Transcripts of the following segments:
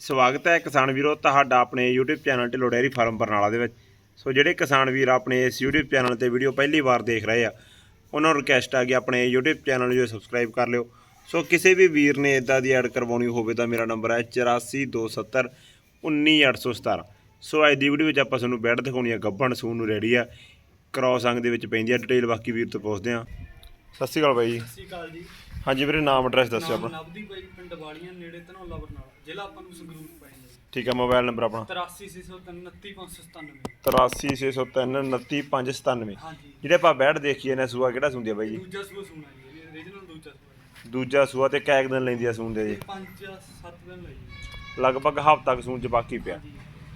ਸਵਾਗਤ ਹੈ ਕਿਸਾਨ ਵੀਰੋ ਤੁਹਾਡਾ ਆਪਣੇ YouTube channel Dhillon dairy farm Barnala ਦੇ ਵਿੱਚ। ਸੋ ਜਿਹੜੇ ਕਿਸਾਨ ਵੀਰ ਆਪਣੇ ਇਸ YouTube ਚੈਨਲ ਤੇ ਵੀਡੀਓ ਪਹਿਲੀ ਵਾਰ ਦੇਖ ਰਹੇ ਆ ਉਹਨਾਂ ਨੂੰ ਰਿਕਵੈਸਟ ਆ ਕਿ ਆਪਣੇ YouTube ਚੈਨਲ ਨੂੰ ਸਬਸਕ੍ਰਾਈਬ ਕਰ ਲਿਓ। ਸੋ ਕਿਸੇ ਵੀ ਵੀਰ ਨੇ ਇਦਾਂ ਦੀ ਐਡ ਕਰਵਾਉਣੀ ਹੋਵੇ ਤਾਂ ਮੇਰਾ ਨੰਬਰ ਹੈ 8427 19817 ਸੋ ਅੱਜ ਦੀ ਵੀਡੀਓ ਵਿੱਚ ਆਪਾਂ ਤੁਹਾਨੂੰ ਬੈੱਡ ਦਿਖਾਉਣੀ ਆ ਗੱਬਣ ਸੂਨ ਨੂੰ ਰੈਡੀ ਆ। ਕ੍ਰੋਸ ਅੰਗ ਦੇ ਵਿੱਚ ਪੈਂਦੀ ਆ ਡਿਟੇਲ ਬਾਕੀ ਵੀਰ ਤੋਂ ਪੁੱਛਦੇ ਆ। ਸਤਿ ਸ਼੍ਰੀ ਅਕਾਲ ਬਾਈ ਜੀ। ਸਤਿ ਸ਼੍ਰੀ ਅਕਾਲ ਜੀ। ਹਾਂਜੀ ਵੀਰੇ ਨਾਮ ਐਡਰੈਸ ਦੱਸਿਓ ਨਾਮ ਆਪਣਾ। ਨਵਦੀਪ ਬਾਈ ਪਿੰਡ ਵਾਲੀਆਂ ਨੇੜੇ ਧਨੌਲਾ ਬਰਨਾਲਾ ਜ਼ਿਲ੍ਹਾ ਆਪਾਂ ਨੂੰ ਸੰਗਰੂਰ ਪੈ ਜਾਂਦਾ। ਠੀਕ ਹੈ ਮੋਬਾਈਲ ਨੰਬਰ ਆਪਣਾ। 8363293597 83697 ਹਾਂਜੀ। ਜਿਹੜੇ ਆਪਾਂ ਬੈਡ ਦੇਖੀਏ ਨੇ ਸੂਆ ਕਿਹੜਾ ਸੁੰਦੀ ਆ ਬਾਈ ਜੀ? ਦੂਜਾ ਸੂਆ ਸੁਣਾ ਜੀ ਰੀਜਨਲ ਦੂਜਾ ਸੂਆ ਦੂਜਾ ਸੂਆ ਤੇ ਕੈਕ ਦਿਨ ਲੈਂਦੀ ਆ ਸੂੰਦੇ ਜੀ? ਇਹ 5-7 ਦਿਨ ਲਈ ਜੀ। ਲਗਭਗ ਹਫ਼ਤਾ ਕੁ ਸੂਣ ਚ ਬਾਕੀ ਪਿਆ। ਹਾਂਜੀ।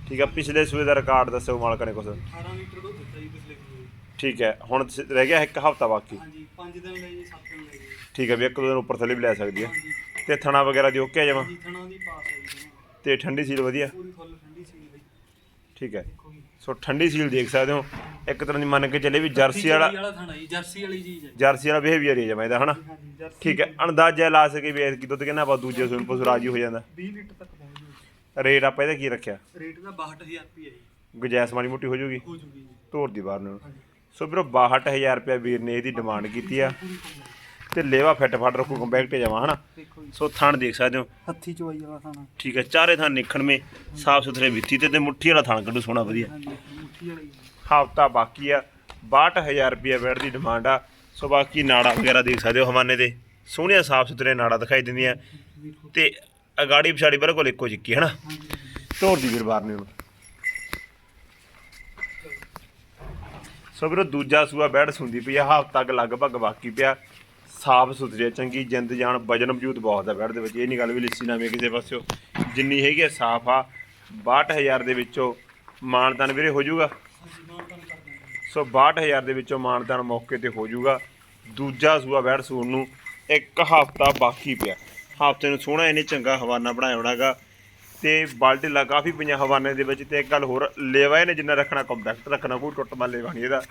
ਠੀਕ ਆ ਪਿਛਲੇ ਸੂਏ ਦਾ ਰਿਕਾਰਡ ਦੱਸੋ ਮਾਲਕ ਨੇ ਕੁਛ। 18 ਲੀਟਰ ਦੁੱਧ ਦਿੱਤਾ ਜੀ ਪਿਛਲੇ ਸੂਏ। ਠੀਕ ਹੈ ਹੁਣ ਸ- ਰਹਿ ਗਿਆ ਇੱਕ ਹਫ਼ਤਾ ਬਾਕੀ। ਹਾਂਜੀ 5 ਦਿਨ ਲਈ ਜੀ 7 ਦਿਨ ਲਈ ਠੀਕ ਹੈ ਵੀ ਇੱਕ ਦੋ ਦਿਨ ਉੱਪਰ ਥੱਲੇ ਵੀ ਲੈ ਸਕਦੀ ਆ। ਹਾਂਜੀ ਤੇ ਥਣਾ ਵਗੈਰਾ ਦੀ ਓਕੇ ਜਮਾ? ਜੀ ਥਣਾ ਦੀ ਪਾਸ ਹੈ ਜੀ ਜਮਾਂ। ਤੇ ਠੰਡੀ ਸੀਲ ਵਧੀਆ? ਪੂਰੀ ਫੁੱਲ ਠੰਡੀ ਸੀ ਬਈ ਠੀਕ ਹੈ। ਦੇਖੋ ਜੀ। ਸੋ ਠੰਡੀ ਸੀਲ ਦੇਖ ਸਕਦੇ ਹੋ। ਇੱਕ ਤਰ੍ਹਾਂ ਦੀ ਮੰਨ ਕੇ ਚੱਲੇ ਵੀ ਜਰਸੀ ਵਾਲਾ ਵਾਲਾ ਥਣਾ ਜੀ ਜਰਸੀ ਵਾਲੀ ਚੀਜ਼ ਹੈ ਜਰਸੀ ਵਾਲਾ ਬਿਹੇਵੀਅਰ ਹੀ ਹੈ ਜਮਾ ਇਹਦਾ ਹਨਾ? ਹਾਂਜੀ ਜਰਸੀ ਠੀਕ ਹੈ। ਅੰਦਾਜ਼ਾ ਲਾ ਸਕੇ ਵੀ ਐਤਕੀ ਦੁੱਧ ਕਿੰਨਾ ਆਪਾਂ ਦੂਜੇ ਸੂਨ ਪਸ਼ੂ ਰਾਜੀ ਹੋ ਜਾਂਦਾ। 20 ਲੀਟਰ ਤੱਕ ਪਹੁੰਚ ਜੂ। ਰੇਟ ਆਪਾਂ ਇਹਦਾ ਕੀ ਰੱਖਿਆ? ਰੇਟ ਦਾ 62000 ਰੁਪਏ ਜੀ। ਗੁਜਾਇਸ਼ ਮਾੜੀ ਮੋਟੀ ਹੋ ਜੂਗੀ? ਹੋ ਜੂਗੀ ਜੀ। ਧੋਰ ਦੀ ਬਾਹਰ ਨੂੰ। ਹਾਂਜੀ। ਸੋ ਵੀਰੋ 62000 ਰੁਪਏ ਵੀਰ ਨੇ ਇਹਦੀ ਡਿਮਾਂਡ ਕੀਤੀ ਆ। ਪੂਰੀ ਫੁੱਲ ਹੈ। ਤੇ ਲੇਵਾ ਫਿੱਟ ਫੱਟ ਰੱਖੂ ਕੰਪੈਕਟ ਜਾਵਾ ਹਨਾ? ਦੇਖੋ ਜੀ। ਸੋ ਥਣ ਦੇਖ ਸਕਦੇ ਹੋ। ਹੱਥੀ ਚਵਾਈ ਵਾਲਾ ਖਾਣਾ ਠੀਕ ਹੈ ਚਾਰੇ ਥਣ ਨਿਖਣ ਮੇ ਸਾਫ਼ ਸੁਥਰੇ ਵਿੱਥੀ ਤੇ ਤੇ ਮੁੱਠੀ ਵਾਲਾ ਥਣ ਕੱਢੂ ਸੋਹਣਾ ਵਧੀਆ। ਹਾਂਜੀ ਮੁੱਠੀ ਵਾਲੀ ਹਫਤਾ ਬਾਕੀ ਆ 62000 ਰੁਪਏ ਬੈਡ ਦੀ ਡਿਮਾਂਡ ਆ। ਸੋ ਬਾਕੀ ਨਾੜਾ ਵਗੈਰਾ ਦੇਖ ਸਕਦੇ ਹੋ ਹਵਾਨੇ ਤੇ ਸੋਹਣੀਆਂ ਸਾਫ਼ ਸੁਥਰੇ ਨਾੜਾ ਦਿਖਾਈ ਦਿੰਦੀਆਂ। ਦੇਖੋ ਤੇ ਅਗਾੜੀ ਪਿਛਾੜੀ ਬਿਲਕੁਲ ਇੱਕੋ ਜਿੱਕੀ ਹਨਾ? ਹਾਂਜੀ ਦੀ ਵੀਰ ਬਾਰ ਨੇ ਉਹਨੂੰ ਸੋ ਵੀਰੋ ਦੂਜਾ ਸੂਆ ਬੈਡ ਸੁੰਦੀ ਪਈ ਆ ਹਫਤਾ ਤੱਕ ਲਗਭਗ ਬਾਕੀ ਪਿਆ। ਸਾਫ਼ ਸੁਥਰੀ ਆ, ਚੰਗੀ ਜਿੰਦ ਜਾਨ ਵਜਨ ਮੌਜੂਦ ਬਹੁਤ ਆ ਬੈਡ ਦੇ ਵਿੱਚ। ਇਹ ਨਹੀਂ ਗੱਲ ਵੀ ਲਿੱਸੀ ਨਾ ਮੇ ਕਿਸੇ ਪਾਸਿਓ। ਜਿੰਨੀ ਹੈਗੀ ਆ ਸਾਫ਼ ਆ। 62000 ਦੇ ਵਿੱਚੋਂ ਮਾਨਦਾਨ ਵੀਰੇ ਹੋ ਜਾਊਗਾ। ਹਾਂਜੀ ਮਾਨ ਸੋ 62000 ਦੇ ਵਿੱਚੋਂ ਮਾਨਦਾਨ ਮੌਕੇ ਤੇ ਹੋ ਜਾਊਗਾ। ਦੂਜਾ ਸੂਆ ਬੈਡ ਸੂਣ ਨੂੰ ਇੱਕ ਹਫਤਾ ਬਾਕੀ ਪਿਆ। ਹਫ਼ਤੇ ਨੂੰ ਸੋਹਣਾ ਇਹਨੇ ਚੰਗਾ ਹਵਾਨਾ ਬਣਾਇਆ ਹੋਣਾਗਾ ਤੇ ਬਾਲਟੀਲਾ ਕਾਫੀ ਪਈਆਂ ਹਵਾਨੇ ਦੇ ਵਿੱਚ। ਤੇ ਇੱਕ ਗੱਲ ਹੋਰ ਲੇਵਾ ਇਹਨੇ ਜਿੰਨਾ ਰੱਖਣਾ ਕੰਪੈਕਟ ਰੱਖਣਾ ਕੋਈ ਟੁੱਟ ਮਾ ਲੇਵਾ ਨਹੀਂ ਇਹਦਾ।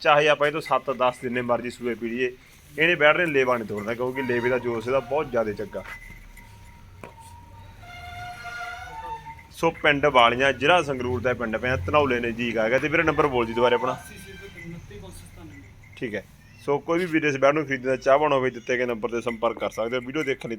ਚਾਹੇ ਆਪਾਂ ਇਹ ਤੋਂ 7-10 ਜਿੰਨੇ ਮਰਜ਼ੀ ਸੂਏ ਪੀ ਲਈਏ ਇਹਨੇ ਬੈਠ ਨੇ ਲੇਵਾ ਨਹੀਂ ਤੋੜਨਾ, ਕਿਉਂਕਿ ਲੇਵੇ ਦਾ ਜੋਸ਼ ਇਹਦਾ ਬਹੁਤ ਜ਼ਿਆਦਾ ਚੱਗਾ। ਸੋ ਪਿੰਡ ਵਾਲੀਆਂ, ਜ਼ਿਲ੍ਹਾ ਸੰਗਰੂਰ ਦਾ ਪਿੰਡ ਪਿਆ, ਧਨੌਲੇ ਨੇ ਜੀ ਹੈਗਾ ਤੇ ਵੀਰੇ ਨੰਬਰ ਬੋਲ ਜੀ ਦੁਬਾਰੇ ਆਪਣਾ। ਠੀਕ ਹੈ। ਸੋ ਕੋਈ ਵੀ ਵੀਡੀਓ ਇਸ ਬੈਡ ਨੂੰ ਖਰੀਦਣਾ ਚਾਹਵਣ ਹੋਵੇ ਦਿੱਤੇ ਗਏ ਨੰਬਰ ਤੇ ਸੰਪਰਕ ਕਰ ਸਕਦੇ ਹੋ, ਵੀਡੀਓ ਦੇਖਣ ਲਈ